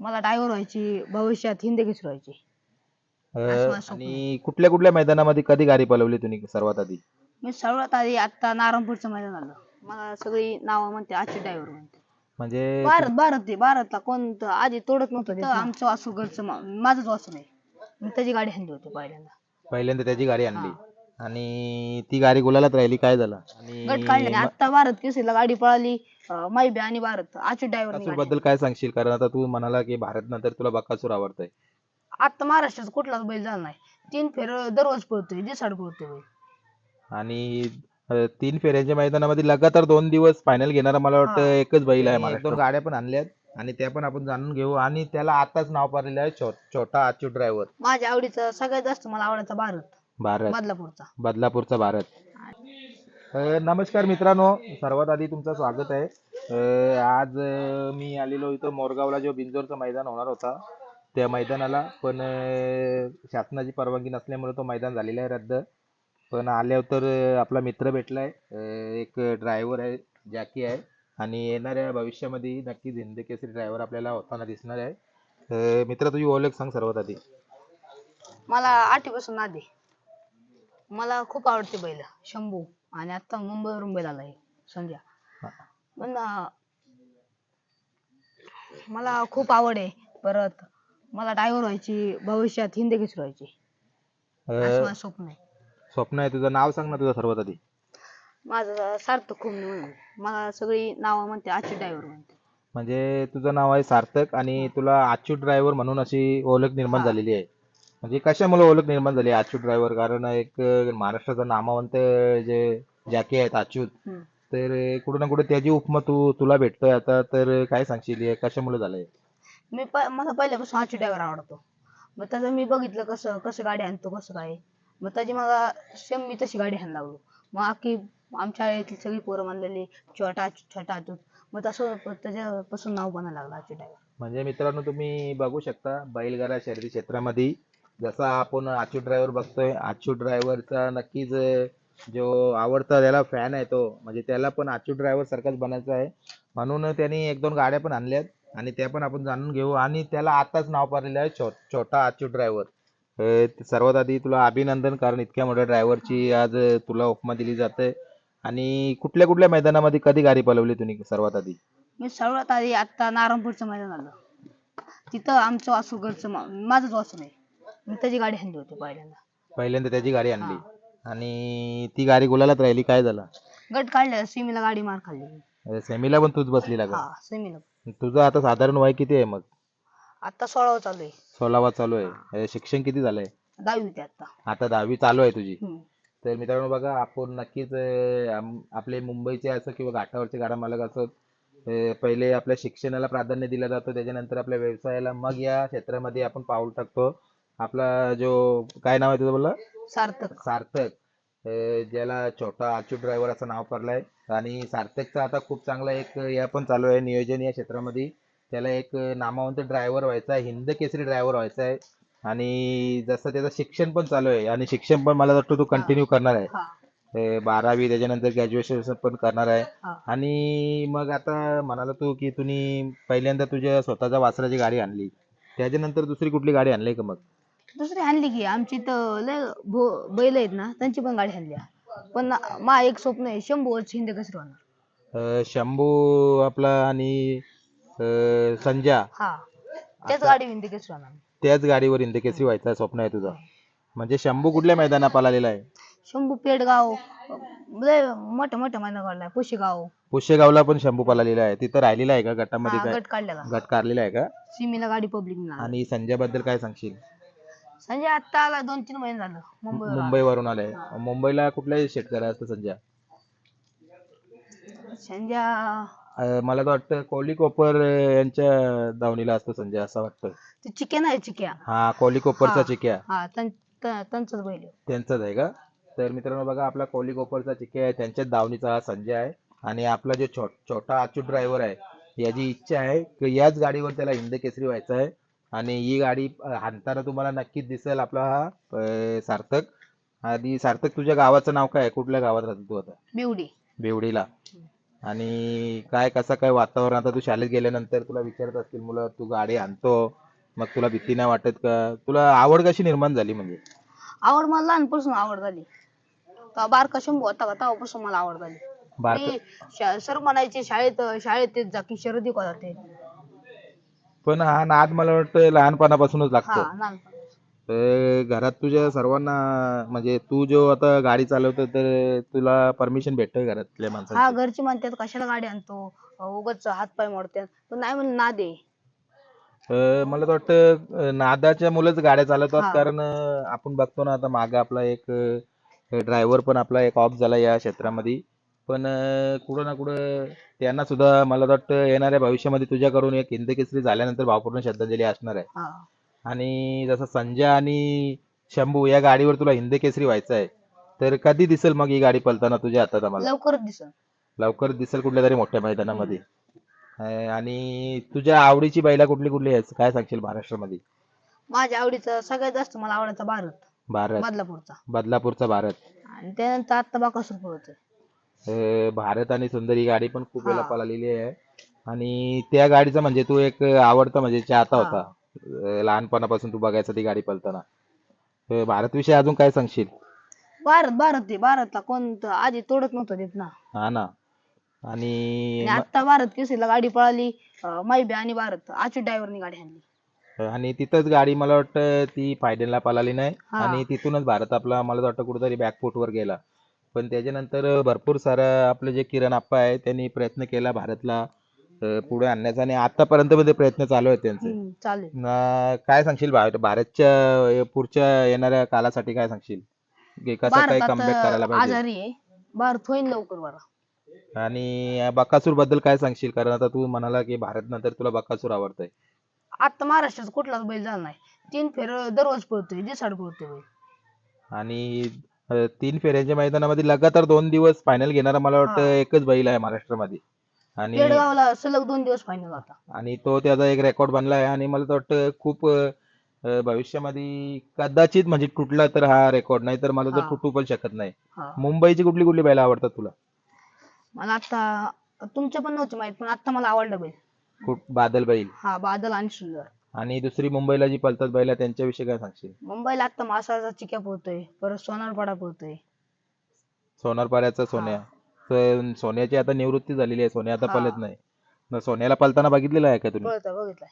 मला ड्रायव्हर व्हायची भविष्यात हिंदी केसरी व्हायची अ, असं माझं स्वप्न आणि कुठल्या कुठल्या मैदानामध्ये कधी गाडी पळवली तुम्ही सर्वात आधी? मी सर्वात आधी आता नारायणपूरचं मैदान आलं. मला सगळी नावं म्हणते आजची ड्रायव्हर म्हणते. म्हणजे भारत भारत ते भारतला कोणतं आधी तोडत नव्हतं तिथं आमचं वासू घरचं मा- माझंच वासू नाही. मी त्याची गाडी हल्ली होती पहिल्यांदा. पहिल्यांदा त्याची गाडी आणली. आणि ती गाडी गुलालात राहिली काय झालं? आणि गट काढले आता भारत केसरीला गाडी पळाली अं, माईबी आणि भारत आजची बकासूर ड्रायव्हरबद्दल काय सांगशील? कारण आता तू म्हणाला की भारत नंतर तुला बकासूर आवडतंय. आता महाराष्ट्राचा कुठलाच बैल झाला नाही. तीन फेर दररोज पळतोय दिसाड पळतोय बैल. आणि अ, तीन फेऱ्यांच्या मैदानामध्ये लगातार दोन दिवस फायनल घेणारा मला वाटतं हा. एकच बैल आहे मला दोन गाड्या पण आणल्यात आणि त्या पण आपण जाणून घेऊ. आणि त्याला आताच नाव पाडलेलं आहे छो- छोटा आचू ड्रायव्हर माझ्या आवडीचा सगळ्यात जास्त मला आवडायचा भारत. भारत. बदलापूरचा. बदलापूरचा भारत. अ, नमस्कार मित्रांनो. सर्वात आधी तुमचं स्वागत आहे. अ, आज अ, मी आलेलो इथं मोरगावला जो बिंजोरचं मैदान होणार होता त्या मैदानाला. पण अ, शासनाची परवानगी नसल्यामुळे तो मैदान झालेला आहे रद्द. पण आल्यावर तर अ, आपला मित्र भेटलाय. अ, एक ड्रायव्हर आहे जॅकी आहे. आणि येणाऱ्या भविष्यामध्ये नक्कीच हिंद केसरी ड्रायव्हर आपल्याला होताना दिसणार आहे. अ, मित्र तुझी ओळख सांग सर्वात आधी. मला आठवीपासून नादी मला खूप आवडते बैल. शंभू. आणि आता मुंबईवरून बैल आलाय. संध्या. हा. पण अं, मला खूप आवड आहे. परत मला ड्रायव्हर व्हायची भविष्यात हिंदी केसरी व्हायची असं अ, माझं स्वप्न आहे. स्वप्न आहे. तुझं नाव सांग ना तुझं सर्वात आधी. माझं सार्थक खूप म्हणून. मला सगळी नावं म्हणते. आजची ड्रायव्हर म्हणते. म्हणजे तुझं नाव आहे सार्थक आणि तुला अच्युत ड्रायव्हर म्हणून अशी ओळख निर्माण हा. झालेली आहे. म्हणजे कशामुळे ओळख निर्माण झाली अच्युत ड्रायव्हर कारण एक महाराष्ट्राचा नामवंत जे जॅकी आहेत अच्युत हम्म. तर कुठे ना कुठे त्याची उपमा तू तुला भेटतोय आता तर काय सांगशील? हे कशामुळे झालंय? मी प मला पहिल्यापासून आजची ड्रायव्हर आवडतो. मग त्याचं मी बघितलं कसं कसं गाडी आणतो कसं काय. मग त्याची मला सेम मी तशी गाडी हाणायला लागलो. मग अख्खी आमच्या शाळेतली सगळी पोरं म्हणलेली छोटा छोटा अच्युत मग तसं प- त्याच्यापासून नाव बनायला लागलं आजची ड्रायव्हर म्हणजे मित्रांनो तुम्ही बघू शकता बैलगाडा शर्यती क्षेत्रामध्ये जसा आपण आचू ड्रायव्हर बघतोय आचू ड्रायव्हरचा नक्कीच जो आवडता त्याला फॅन आहे तो म्हणजे त्याला पण आचू ड्रायव्हर सारखाच बनायचं आहे. म्हणून त्यांनी एक दोन गाड्या पण आणल्यात आणि त्या पण आपण जाणून घेऊ. आणि त्याला आताच नाव पाडलेलं आहे छो छोटा आचू ड्रायव्हर सर्वात आधी तुला अभिनंदन कारण इतक्या मोठ्या ड्रायव्हरची आज तुला उपमा दिली जाते. आणि कुठल्या कुठल्या मैदानामध्ये कधी गाडी पलवली तुम्ही सर्वात आधी? मी सर्वात आधी आता नारायणपूरचं मैदान आलं. तिथं आमचं वासू घरचं माझंच वासू नाही मी त्याची गाडी हल्ली होती पहिल्यांदा. पहिल्यांदा त्याची गाडी आणली. आणि ती गाडी गुलालात राहिली. काय झालं? गट काढल्या सिमीला गाडी मार खाल्ली. सेमीला पण तूच बसली लागा हा सेमीला. तुझं आता साधारण वय किती आहे मग? आता सोळावं चालू आहे. सोळावा चालू आहे. शिक्षण किती झालंय? दहावी होती आता. आता दहावी चालू आहे तुझी. हम्म. तर मित्रांनो बघा आपण नक्कीच अं, आम- आपले मुंबईचे असो किंवा घाटावरचे गाडा मालक असो अं, पहिले आपल्या शिक्षणाला प्राधान्य दिलं जातं. त्याच्यानंतर आपल्या व्यवसायाला मग या क्षेत्रामध्ये आपण पाऊल टाकतो. आपला जो काय नाव आहे तुझं बोलला? सार्थक. सार्थक. अं, ज्याला छोटा अच्युत ड्रायव्हर असं नाव पडलंय. आणि सार्थकचा आता खूप चांगला एक या पण चालू आहे नियोजन या क्षेत्रामध्ये. त्याला एक नामवंत ड्रायव्हर व्हायचा आहे हिंद केसरी ड्रायव्हर व्हायचा आहे. आणि जसं त्याचं शिक्षण पण चालू आहे आणि शिक्षण पण मला वाटतं तू कंटिन्यू करणार आहे. हा. अं, बारावी त्याच्यानंतर ग्रॅज्युएशन पण करणार आहे. हा. आणि मग आता म्हणाला तू की तुम्ही पहिल्यांदा तुझ्या स्वतःच्या वासराची गाडी आणली. त्याच्यानंतर दुसरी कुठली गाडी आणली का मग? दुसरी आणली की आमची इथं लय भो- बैल आहेत ना त्यांची पण गाडी आणली. पण मा एक स्वप्न आहे शंभू वर्ष हिंद कसं होणार अं, शंभू आपला आणि अं, संजा. हा. त्याच गाडी हिंद कसं होणार त्याच गाडीवर इंदकेसरी व्हायचा स्वप्न आहे तुझं. म्हणजे शंभू कुठल्या मैदानात आलेला आहे? शंभू पेडगाव लय मोठ्या मोठ्या मैदान काढलाय पुशेगाव. पुशेगावला पण शंभू पळालेला आहे. तिथं राहिलेला आहे का गटामध्ये हा काय? गट काढलेला. गट काढलेला आहे का? सिमीला गाडी पब्लिक आणि संजयबद्दल काय सांगशील? संजय आता आला दोन तीन महिने झालं. मुंबईवर मुंबईवरून आलाय. मुंबईला कुठल्या शेतकरी असतं संजय? संजय अं, मला तर वाटतं कोहली कोपर अं, यांच्या दावणीला असतो संजय असं वाटतं. ते चिक्या नाही चिक्या हा कोहली कोपरचा हा. चिक्या हा त्यां- त्या- त्यांचाच बैल आहे. त्यांचाच आहे का? तर मित्रांनो बघा आपला कोहली कोपरचा चिके आहे त्यांच्याच दावणीचा हा संजय आहे. आणि आपला जो छो छोटा अच्युत ड्रायव्हर आहे याची इच्छा आहे की याच गाडीवर त्याला हिंद केसरी व्हायचं आहे. आणि ही गाडी हाणताना तुम्हाला नक्कीच दिसेल आपला हा अं, सार्थक. आणि सार्थक तुझ्या गावाचं नाव काय आहे? कुठल्या गावात राहतो तू आता? बिवडी. बेवडीला. आणि काय कसं काय वातावरण? आता तू शाळेत गेल्यानंतर तुला विचारत असतील मुलं तू गाडी आणतो मग तुला भीती नाही वाटत का? तुला आवड कशी निर्माण झाली म्हणजे? आवड मला लहानपासून आवड झाली. का बारका शंभू होता का तेव्हापासून मला आवड झाली. बारक मी शा- सर म्हणायचे शाळेत शाळेत येत जा की शर्यती करा ते. पण हा नाद मला वाटतं लहानपणापासूनच हा लागतो. लहानपणी तर घरात तुझ्या सर्वांना म्हणजे तू जो आता गाडी चालवतो तर तुला परमिशन भेटतोय घरातल्या हा माणसांची घरचे म्हणतात कशाला गाडी आणतो? उगाच हात पाय मोडतात. पण नाही म्हणून ना दे अं, मला तर वाटतं अं, नादाच्या मुलंच गाड्या चालवतात. हा. कारण अं, आपण बघतो ना आता मागे आपला एक ड्रायव्हर पण आपला एक ऑफ झाला या क्षेत्रामध्ये. पण कुठं ना कुठं त्यांना सुद्धा मला तर वाटतं येणाऱ्या भविष्यामध्ये तुझ्याकडून एक हिंद केसरी झाल्यानंतर भावपूर्ण श्रद्धांजली असणार आहे. हा. आणि जसं संजय आणि शंभू या गाडीवर तुला हिंद केसरी व्हायचं आहे तर कधी दिसेल मग ही गाडी पलताना तुझ्या हातात आम्हाला? लवकरच दिसन लवकर दिसेल कुठल्या तरी मोठ्या मैदानामध्ये. अं, आणि तुझ्या आवडीची बैला कुठली कुठली आहेत काय सांगशील महाराष्ट्रामध्ये? माझ्या आवडीचा सगळ्यात जास्त मला आवडायचा भारत भारत. बदलापूरचा. बदलापूरचा भारत. आणि त्यानंतर आता बाकासूर पळतोय अं, भारत आणि सुंदर ही गाडी पण खूप वेळा हा. पळालेली आहे. आणि त्या गाडीचा म्हणजे तू एक आवडता म्हणजे चाहता हा. होता. अं, लहानपणापासून तू बघायचा ती गाडी पळताना. भारत विषयी अजून काय सांगशील? भारत भारत ते भारतला कोण तर आधी तोडत नव्हतं देत ना. हा ना. आणि आणि आता भारत केसरीला गाडी पळाली. अं, माहिबी आणि भारत. आचू ड्रायव्हरनी गाडी आणली. आणि तिथंच गाडी मला वाटतं ती फायनलला पळाली नाही. हा. आणि तिथूनच भारत आपला मला वाटतं कुठेतरी बॅकफूट वर गेला. पण त्याच्यानंतर भरपूर सारं आपले जे किरण आप्पा आहे त्यांनी प्रयत्न केला भारतला अं, पुढे आणण्याचा आणि आतापर्यंत मध्ये प्रयत्न चालू आहेत त्यांचे. हम्म, काय सांगशील भार- भारतच्या अं, पुढच्या येणाऱ्या कालासाठी काय सांगशील? की कसं काही भारत कमबॅक करायला पाहिजे. आजारी आहे. भारत होईल लवकर बरा. आणि बकासूरबद्दल काय सांगशील? कारण आता तू म्हणाला की भारत नंतर तुला बकासूर आवडतंय. आता महाराष्ट्राचा कुठलाच बैल झाला नाही. तीन फेर दररोज पळतोय दिसाड पळतोय. बैल आणि अं, तीन फेऱ्यांच्या मैदानामध्ये लगातार दोन दिवस फायनल घेणारा मला वाटतं हा. एकच बैल आहे महाराष्ट्रामध्ये. आणि सलग दोन दिवस फायनल होता. आणि तो त्याचा एक रेकॉर्ड बनला आहे आणि मला तर वाटतं खूप अं, अं, भविष्यामध्ये कदाचित म्हणजे तुटला तर हा रेकॉर्ड नाही तर मला तर हा. तुटू पण शकत नाही. हा. मुंबईची कुठली कुठली बैल आवडतात तुला? मला आता तुमचे पण नव्हते माहीत पण आता मला आवडलं बैल. कुठ बादल बैल. हा बादल आणि सुंदर. आणि दुसरी मुंबईला जी पळतात बैल त्यांच्याविषयी काय सांगशील? मुंबईला आता मासाचा चिक्या पळतोय परत सोनारपाडा पळतोय सोनारपाड्याचा सोन्या. तर सोन्याची आता निवृत्ती झालेली आहे सोन्या आता हा. पळत नाही. मग सोन्याला पळताना बघितलेलं आहे का तुम्ही? पळतोय बघितलाय.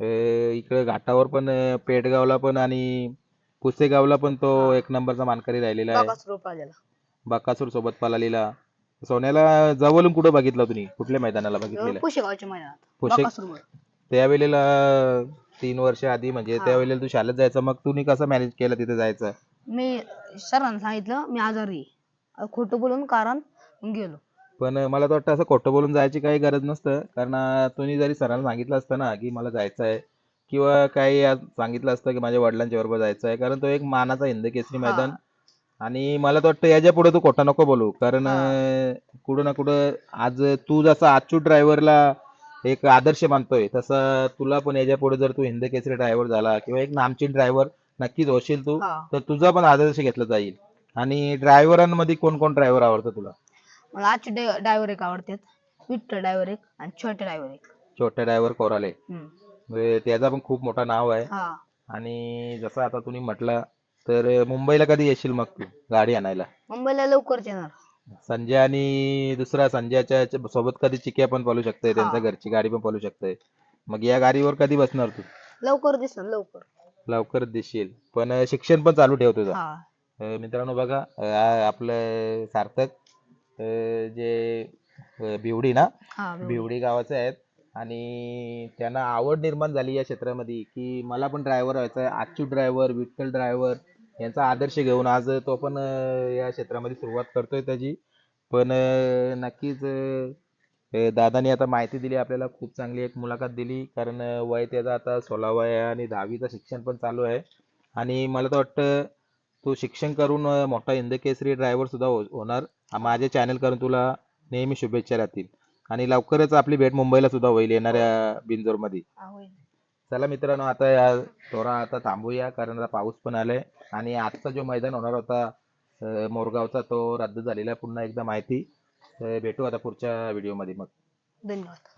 अं, इकडे घाटावर पण अं, पेडगावला पण आणि पुसेगावला पण तो. एक नंबरचा मानकरी राहिलेला आहे. बाकासूर सोबत पळालेला सोन्याला जवळून कुठं बघितलं तुम्ही? कुठल्या मैदानाला बघितलेलं? पुशेगावच्या मैदानात पुशे- वर. त्यावेळेला तीन वर्ष आधी म्हणजे हा. त्यावेळेला तू शाळेत जायचं मग तुम्ही कसं मॅनेज केलं तिथे जायचं मी सरांना सांगितलं मी आजारी आहे. अं, खोटं बोलून कारण गेलो पण मला तर वाटतं असं खोटं बोलून जायची काही गरज नसतं कारण अं, तुम्ही जरी सरांना सांगितलं असतं ना की मला जायचं आहे किंवा काही आज सांगितलं असतं की माझ्या वडिलांच्या बरोबर जायचं आहे कारण तो एक मानाचा हिंद केसरी मैदान आणि मला तर वाटतं याच्यापुढे तू खोटा नको बोलू कारण. अं, कुठं ना कुठं आज तू जसा आजचू ड्रायव्हरला एक आदर्श मानतोय. तसं तुला पण याच्यापुढे जर तू हिंद केसरी ड्रायव्हर झाला किंवा एक नामचीन ड्रायव्हर नक्कीच होशील तू हा. तर तुझा पण आदर्श घेतला जाईल. आणि ड्रायव्हरांमध्ये कोण कोण ड्रायव्हर आवडतं तुला? मला आजचे ड्रायव्हर एक आवडतात. विठ्ठल ड्रायव्हर एक आणि छोटे ड्रायव्हर एक. छोट्या ड्रायव्हर कोराले. हम्म. म्हणजे त्याचा पण खूप मोठा नाव आहे. हा. आणि जसं आता तुम्ही म्हटलं तर मुंबईला कधी येशील मग तू गाडी आणायला? मुंबईला लवकरच येणार. संजय आणि दुसरा संजयच्या याच्या सोबत कधी चिक्या पण पळू शकते त्यांच्या. घरची गाडी पण पळू शकते मग या गाडीवर कधी बसणार तू? लवकर दिसणार लवकर. लवकरच दिसशील पण शिक्षण पण चालू ठेव तुझं. हा. मित्रांनो बघा अं, आपलं सार्थक अं, जे अं, बिवडी ना हा. बिवडी गावाचे आहेत. आणि त्यांना आवड निर्माण झाली या क्षेत्रामध्ये की मला पण ड्रायव्हर व्हायचं आहे आजचू ड्रायव्हर विठ्ठल ड्रायव्हर यांचा आदर्श घेऊन आज तो पण या क्षेत्रामध्ये सुरुवात करतोय त्याची. पण नक्कीच दादानी आता माहिती दिली आपल्याला खूप चांगली एक मुलाखत दिली. कारण वय त्याचं आता सोळावं आहे आणि दहावीचं शिक्षण पण चालू आहे. आणि मला तर वाटतं तू शिक्षण करून मोठा इंदकेसरी केसरी ड्रायव्हर सुद्धा हो, होणार. माझ्या चॅनल करून तुला नेहमी शुभेच्छा राहतील. आणि लवकरच आपली भेट मुंबईला सुद्धा होईल येणाऱ्या बिंजोरमध्ये. चला मित्रांनो आता या थोडा आता थांबूया कारण आता पाऊस पण आलाय. आणि आजचा जो मैदान होणार होता मोरगावचा तो रद्द झालेला आहे पुन्हा एकदा माहिती. भेटू आता पुढच्या व्हिडिओमध्ये मग. धन्यवाद.